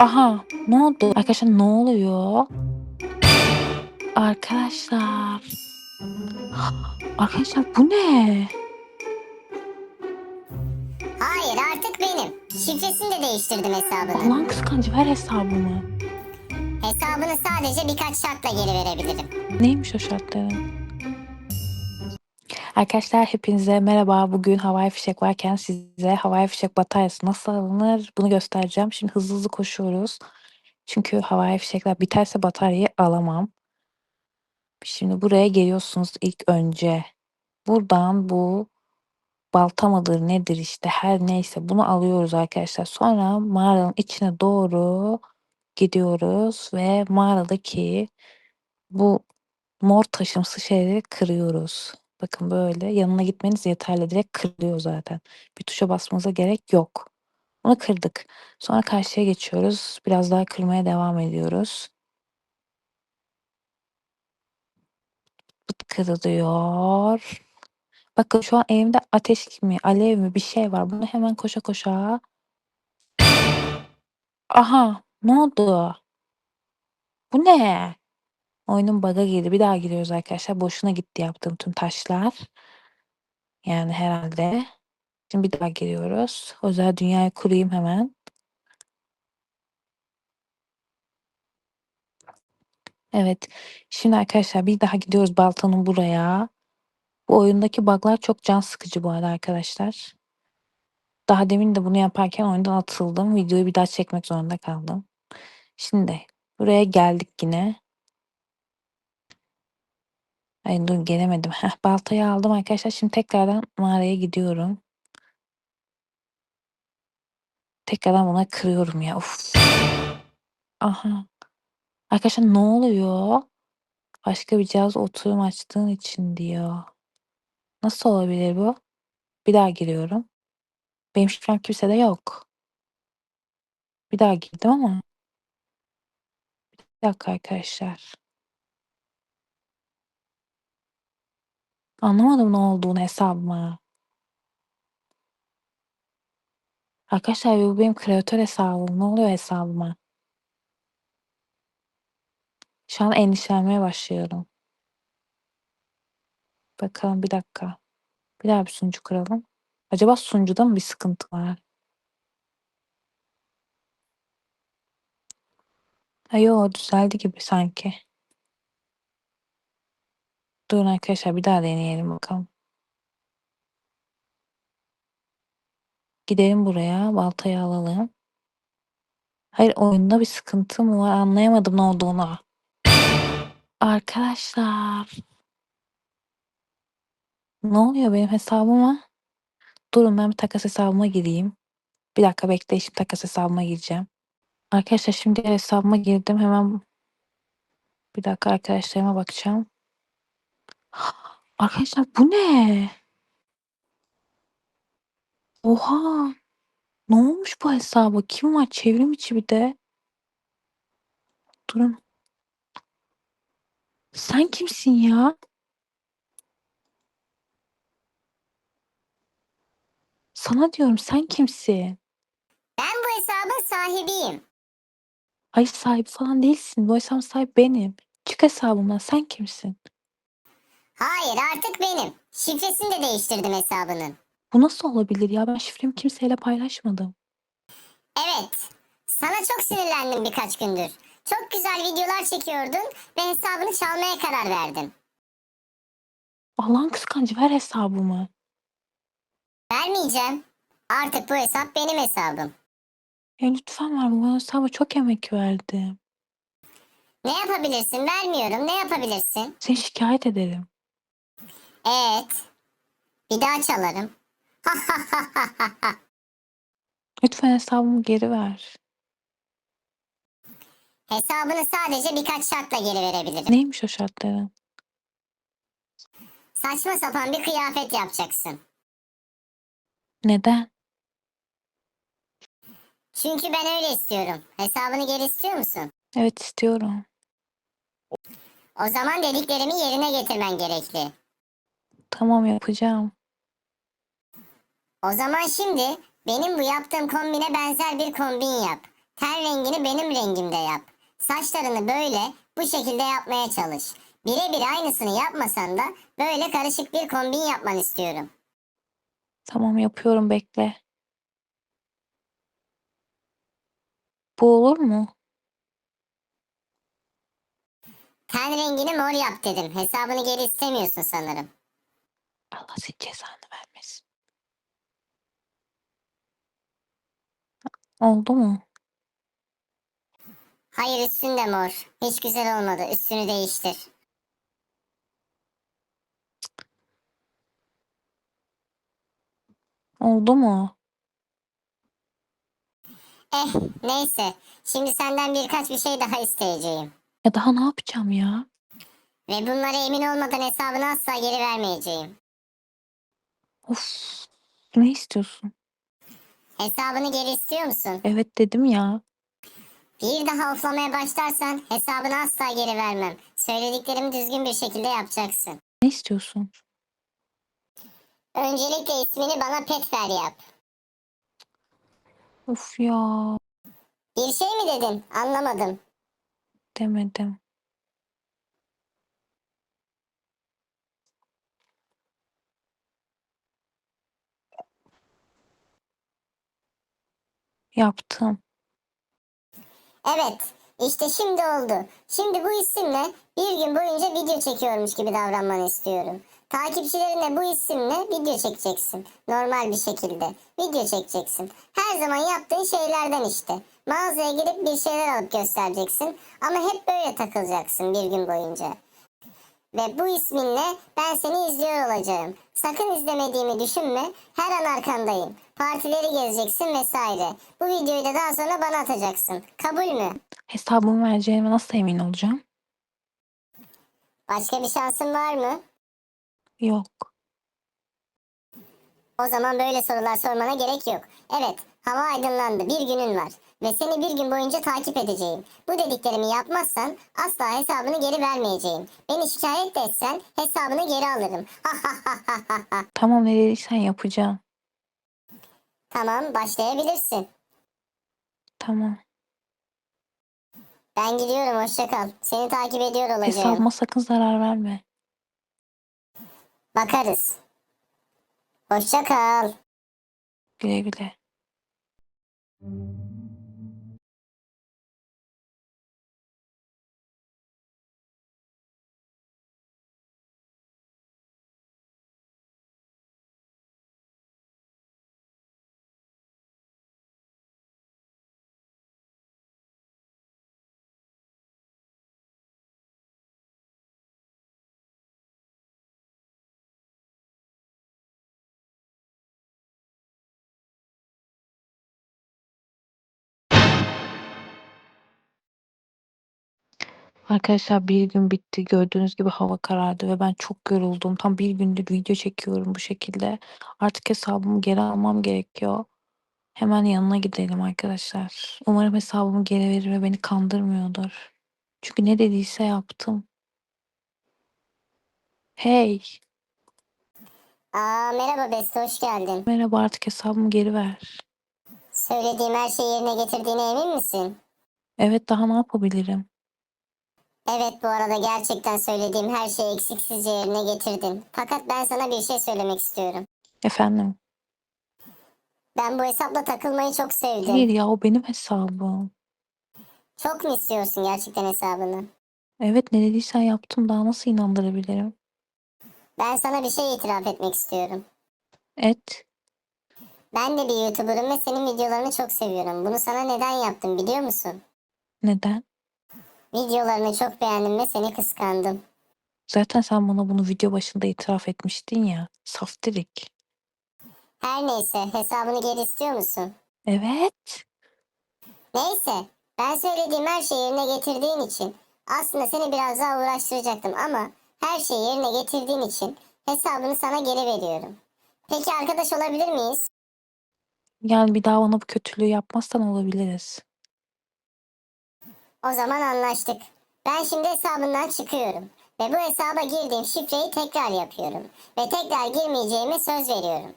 Aha ne oldu? Arkadaşlar ne oluyor? Arkadaşlar. Arkadaşlar bu ne? Hayır artık benim. Şifresini de değiştirdim hesabını. Ulan kıskancı ver hesabımı. Hesabını sadece birkaç şartla geri verebilirim. Neymiş o şartların? Arkadaşlar hepinize merhaba. Bugün havai fişek varken size havai fişek bataryası nasıl alınır bunu göstereceğim. Şimdi hızlı hızlı koşuyoruz. Çünkü havai fişekler biterse bataryayı alamam. Şimdi buraya geliyorsunuz ilk önce. Buradan bu balta mıdır nedir işte her neyse bunu alıyoruz arkadaşlar. Sonra mağaranın içine doğru gidiyoruz ve mağaradaki bu mor taşımsı şeyleri kırıyoruz. Bakın böyle yanına gitmeniz yeterli. Direkt kırılıyor zaten. Bir tuşa basmanıza gerek yok. Bunu kırdık. Sonra karşıya geçiyoruz. Biraz daha kırmaya devam ediyoruz. Bıt kırılıyor. Bakın şu an elimde ateş mi, alev mi bir şey var. Bunu hemen koşa koşa. Aha, ne oldu? Bu ne? Oyunun bug'a girdi. Bir daha giriyoruz arkadaşlar. Boşuna gitti yaptığım tüm taşlar. Yani herhalde. Şimdi bir daha giriyoruz. Özel dünyayı kurayım hemen. Evet. Şimdi arkadaşlar bir daha gidiyoruz baltanın buraya. Bu oyundaki bug'lar çok can sıkıcı bu arada arkadaşlar. Daha demin de bunu yaparken oyundan atıldım. Videoyu bir daha çekmek zorunda kaldım. Şimdi buraya geldik yine. Ay dur gelemedim. Heh, baltayı aldım arkadaşlar. Şimdi tekrardan mağaraya gidiyorum. Tekrardan buna kırıyorum ya. Uf. Aha. Arkadaşlar ne oluyor? Başka bir cihaz oturum açtığın için diyor. Nasıl olabilir bu? Bir daha giriyorum. Benim şifrem kimsede yok. Bir daha girdim ama. Bir dakika arkadaşlar. Anlamadım ne olduğunu hesabıma. Arkadaşlar bu benim kreatör hesabım. Ne oluyor hesabıma? Şu an endişelenmeye başlıyorum. Bakalım bir dakika. Bir daha bir sunucu kuralım. Acaba sunucuda mı bir sıkıntı var? Ha yo düzeldi gibi sanki. Durun arkadaşlar bir daha deneyelim bakalım. Gidelim buraya. Baltayı alalım. Hayır oyunda bir sıkıntı mı var? Anlayamadım ne olduğunu. Arkadaşlar. Ne oluyor benim hesabıma? Durun ben bir takas hesabıma gireyim. Bir dakika bekleyin takas hesabıma gireceğim. Arkadaşlar şimdi hesabıma girdim. Hemen bir dakika arkadaşlarıma bakacağım. Arkadaşlar bu ne? Oha! Ne olmuş bu hesaba? Kim var? Çevrim içi bir de. Durun. Sen kimsin ya? Sana diyorum sen kimsin? Ben bu hesabın sahibiyim. Hayır sahibi falan değilsin. Bu hesabın sahibi benim. Çık hesabımdan. Sen kimsin? Hayır artık benim. Şifresini de değiştirdim hesabının. Bu nasıl olabilir ya? Ben şifremi kimseyle paylaşmadım. Evet. Sana çok sinirlendim birkaç gündür. Çok güzel videolar çekiyordun ve hesabını çalmaya karar verdim. Allah'ın kıskancı ver hesabımı. Vermeyeceğim. Artık bu hesap benim hesabım. Ya lütfen ver bu hesaba çok emek verdim. Ne yapabilirsin? Vermiyorum. Ne yapabilirsin? Seni şikayet ederim. Evet. Bir daha çalarım. Lütfen hesabımı geri ver. Hesabını sadece birkaç şartla geri verebilirim. Neymiş o şartların? Saçma sapan bir kıyafet yapacaksın. Neden? Çünkü ben öyle istiyorum. Hesabını geri istiyor musun? Evet istiyorum. O zaman dediklerimi yerine getirmen gerekli. Tamam yapacağım. O zaman şimdi benim bu yaptığım kombine benzer bir kombin yap. Ten rengini benim rengimde yap. Saçlarını böyle bu şekilde yapmaya çalış. Birebir aynısını yapmasan da böyle karışık bir kombin yapmanı istiyorum. Tamam yapıyorum bekle. Bu olur mu? Ten rengini mor yap dedim. Hesabını geri istemiyorsun sanırım. Allah senin cezanı vermesin. Oldu mu? Hayır üstünde mor. Hiç güzel olmadı. Üstünü değiştir. Oldu mu? Eh neyse. Şimdi senden birkaç bir şey daha isteyeceğim. Ya daha ne yapacağım ya? Ve bunlara emin olmadan hesabını asla geri vermeyeceğim. Of. Ne istiyorsun? Hesabını geri istiyor musun? Evet dedim ya. Bir daha oflamaya başlarsan hesabını asla geri vermem. Söylediklerimi düzgün bir şekilde yapacaksın. Ne istiyorsun? Öncelikle ismini bana Petfer yap. Of ya. Bir şey mi dedin? Anlamadım. Demedim. Yaptım. Evet, işte şimdi oldu. Şimdi bu isimle bir gün boyunca video çekiyormuş gibi davranmanı istiyorum. Takipçilerinle bu isimle video çekeceksin. Normal bir şekilde. Video çekeceksin. Her zaman yaptığın şeylerden işte. Mağazaya girip bir şeyler alıp göstereceksin. Ama hep böyle takılacaksın bir gün boyunca. Ve bu isminle ben seni izliyor olacağım. Sakın izlemediğimi düşünme. Her an arkandayım. Partileri gezeceksin vesaire. Bu videoyu da daha sonra bana atacaksın. Kabul mü? Hesabımı vereceğime nasıl emin olacağım? Başka bir şansın var mı? Yok. O zaman böyle sorular sormana gerek yok. Evet, hava aydınlandı. Bir günün var. Ve seni bir gün boyunca takip edeceğim. Bu dediklerimi yapmazsan asla hesabını geri vermeyeceğim. Beni şikayet de etsen hesabını geri alırım. Tamam ne dediysen yapacağım. Tamam, başlayabilirsin. Tamam. Ben gidiyorum, hoşça kal. Seni takip ediyor olacağım. Hesabıma sakın zarar verme. Bakarız. Hoşça kal. Güle güle. Arkadaşlar bir gün bitti. Gördüğünüz gibi hava karardı ve ben çok yoruldum. Tam bir gündür video çekiyorum bu şekilde. Artık hesabımı geri almam gerekiyor. Hemen yanına gidelim arkadaşlar. Umarım hesabımı geri verir ve beni kandırmıyordur. Çünkü ne dediyse yaptım. Hey, Aa, merhaba Beste, hoş geldin. merhaba artık hesabımı geri ver. Söylediğim her şeyi yerine getirdiğine emin misin? Evet daha ne yapabilirim? Evet bu arada gerçekten söylediğim her şeyi eksiksizce yerine getirdin. Fakat ben sana bir şey söylemek istiyorum. Efendim? Ben bu hesapla takılmayı çok sevdim. Hayır ya o benim hesabım. Çok mu istiyorsun gerçekten hesabını? Evet ne dediysen yaptım daha nasıl inandırabilirim? Ben sana bir şey itiraf etmek istiyorum. Et. Ben de bir YouTuber'ım ve senin videolarını çok seviyorum. Bunu sana neden yaptım biliyor musun? Neden? Videolarını çok beğendim ve seni kıskandım. Zaten sen bana bunu video başında itiraf etmiştin ya. Saftirik. Her neyse hesabını geri istiyor musun? Evet. Neyse ben söylediğim her şeyi yerine getirdiğin için aslında seni biraz daha uğraştıracaktım ama her şeyi yerine getirdiğin için hesabını sana geri veriyorum. Peki arkadaş olabilir miyiz? Yani bir daha bana bu kötülüğü yapmazsan olabiliriz. O zaman anlaştık. Ben şimdi hesabından çıkıyorum. Ve bu hesaba girdiğim şifreyi tekrar yapıyorum. Ve tekrar girmeyeceğime söz veriyorum.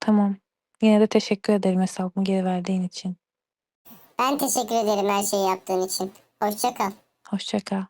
Tamam. Yine de teşekkür ederim hesabımı geri verdiğin için. Ben teşekkür ederim her şeyi yaptığın için. Hoşça kal. Hoşça kal.